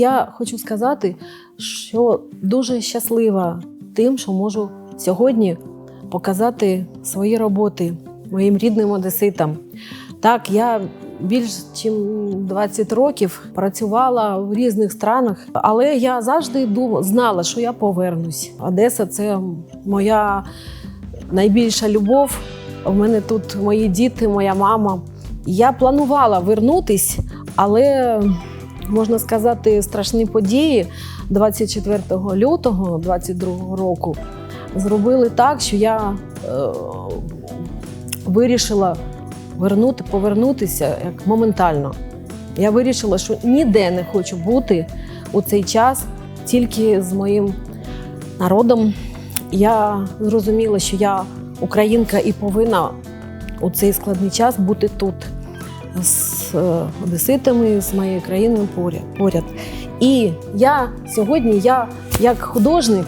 Я хочу сказати, що дуже щаслива тим, що можу сьогодні показати свої роботи моїм рідним одеситам. Так, я більш ніж 20 років працювала в різних странах, але я завжди дум- знала, що я повернусь. Одеса це моя найбільша любов. У мене тут мої діти, моя мама. Я планувала вернутись, але можна сказати, страшні події 24 лютого 22 року зробили так, що я е, вирішила вернути, повернутися як моментально. Я вирішила, що ніде не хочу бути у цей час, тільки з моїм народом. Я зрозуміла, що я українка і повинна у цей складний час бути тут з е, одеситами, з моєю країною поряд. І я сьогодні, я як художник,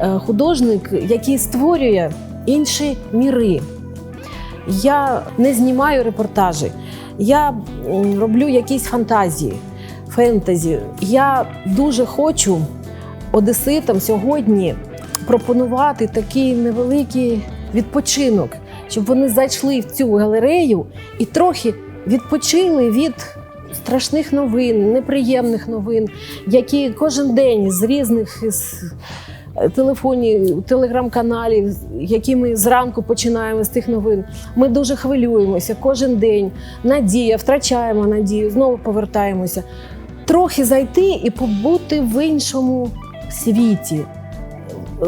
е, художник, який створює інші міри. Я не знімаю репортажі, я роблю якісь фантазії, фентезі. Я дуже хочу одеситам сьогодні пропонувати такий невеликий відпочинок, щоб вони зайшли в цю галерею і трохи відпочили від страшних новин, неприємних новин, які кожен день з різних із телефонів, телеграм-каналів, які ми зранку починаємо з тих новин. Ми дуже хвилюємося кожен день. Надія, втрачаємо надію, знову повертаємося. Трохи зайти і побути в іншому світі. Е,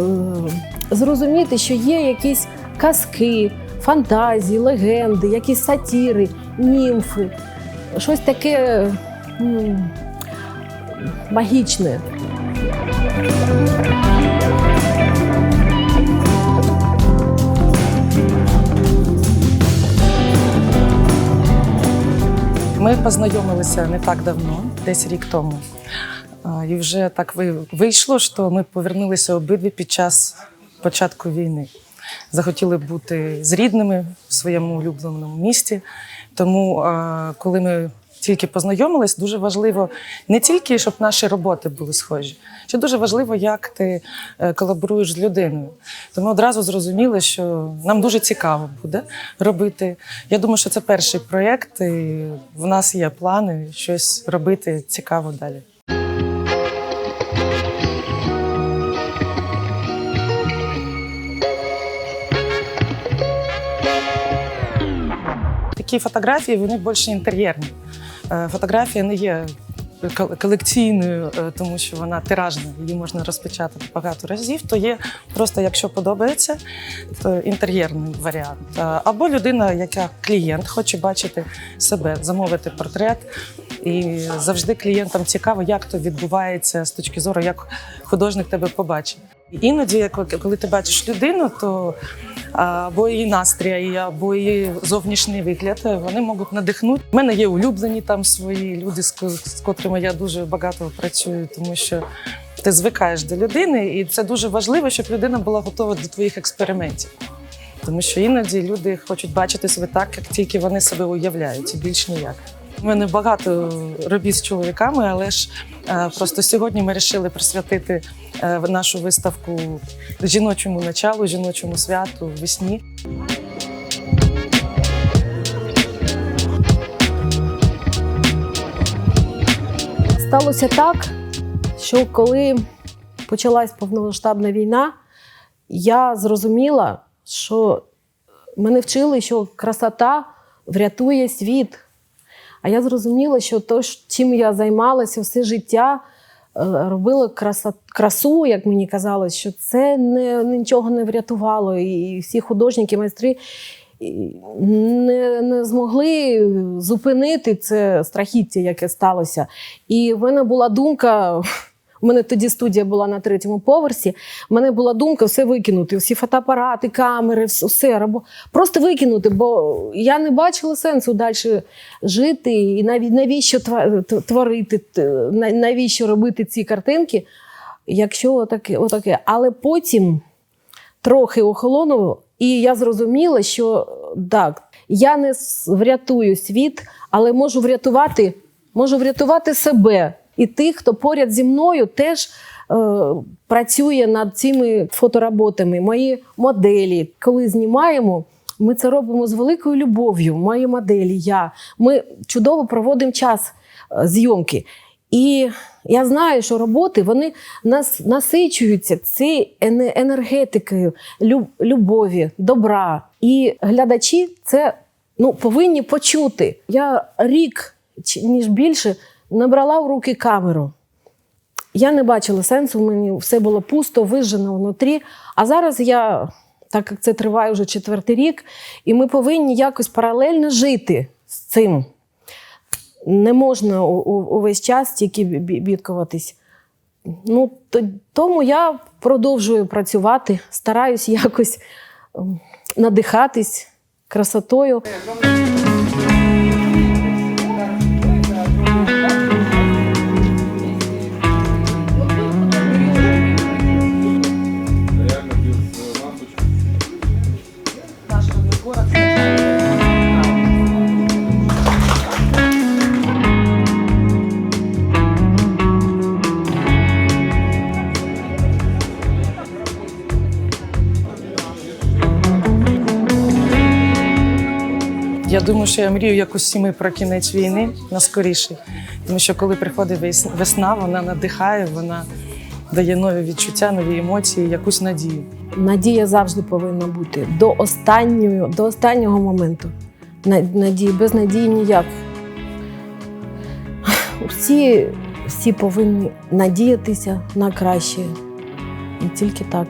Зрозуміти, що є якісь казки, фантазії, легенди, якісь сатіри, німфи, щось таке м, магічне. Ми познайомилися не так давно, десь рік тому. І вже так вийшло, що ми повернулися обидві під час початку війни. Захотіли бути з рідними в своєму улюбленому місті. Тому, коли ми тільки познайомились, дуже важливо не тільки, щоб наші роботи були схожі, ще дуже важливо, як ти е, колаборуєш з людиною. Тому одразу зрозуміли, що нам дуже цікаво буде робити. Я думаю, що це перший проєкт, і в нас є плани щось робити цікаво далі. Такі фотографії вони більше інтер'єрні. Е, Фотографія не є колекційною, е, тому що вона тиражна, її можна розпечатати багато разів. То є просто, якщо подобається, то інтер'єрний варіант. Е, Або людина, яка клієнт, хоче бачити себе, замовити портрет. І завжди клієнтам цікаво, як то відбувається з точки зору, як художник тебе побачить. Іноді, коли ти бачиш людину, то або її настрій, або її зовнішній вигляд, вони можуть надихнути. У мене є улюблені там свої люди, з котрими я дуже багато працюю, тому що ти звикаєш до людини, і це дуже важливо, щоб людина була готова до твоїх експериментів. Тому що іноді люди хочуть бачити себе так, як тільки вони себе уявляють, і більш ніяк. У мене багато робіт з чоловіками, але ж е, просто сьогодні ми вирішили присвятити е, нашу виставку жіночому началу, жіночому святу весні. Сталося так, що коли почалась повномасштабна війна, я зрозуміла, що мене вчили, що красота врятує світ. А я зрозуміла, що то, чим я займалася все життя, е, робила краса, красу, як мені казалось, що це не, нічого не врятувало. І всі художники, майстри не, не змогли зупинити це страхіття, яке сталося. І в мене була думка. У мене тоді студія була на третьому поверсі. У мене була думка все викинути, всі фотоапарати, камери, все, робо- просто викинути, бо я не бачила сенсу далі жити. І навіть навіщо творити, навіщо робити ці картинки, якщо отаке, отаке. Але потім трохи охолонув, і я зрозуміла, що так, я не врятую світ, але можу врятувати, можу врятувати себе І тих, хто поряд зі мною, теж е, працює над цими фотороботами. Мої моделі, коли знімаємо, ми це робимо з великою любов'ю. Мої моделі, я. Ми чудово проводимо час е, зйомки. І я знаю, що роботи вони нас насичуються цією енергетикою, люб- любові, добра. І глядачі це ну, повинні почути. Я рік ніж більше не брала в руки камеру. Я не бачила сенсу, мені все було пусто, вижжено внутрі. А зараз я, так як це триває вже четвертий рік, і ми повинні якось паралельно жити з цим. Не можна увесь час тільки бі- бі- бідкуватись. Ну, то, тому я продовжую працювати, стараюсь якось ем, надихатись красотою. Я думаю, що я мрію як усі про кінець війни на скоріший. Тому що коли приходить весна, вона надихає, вона дає нові відчуття, нові емоції, якусь надію. Надія завжди повинна бути до останнього, до останнього моменту. Надії, без надії ніяк. Всі, всі повинні надіятися на краще. І тільки так.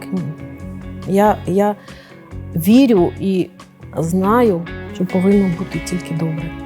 Я, я вірю і знаю, що повинно бути тільки добре.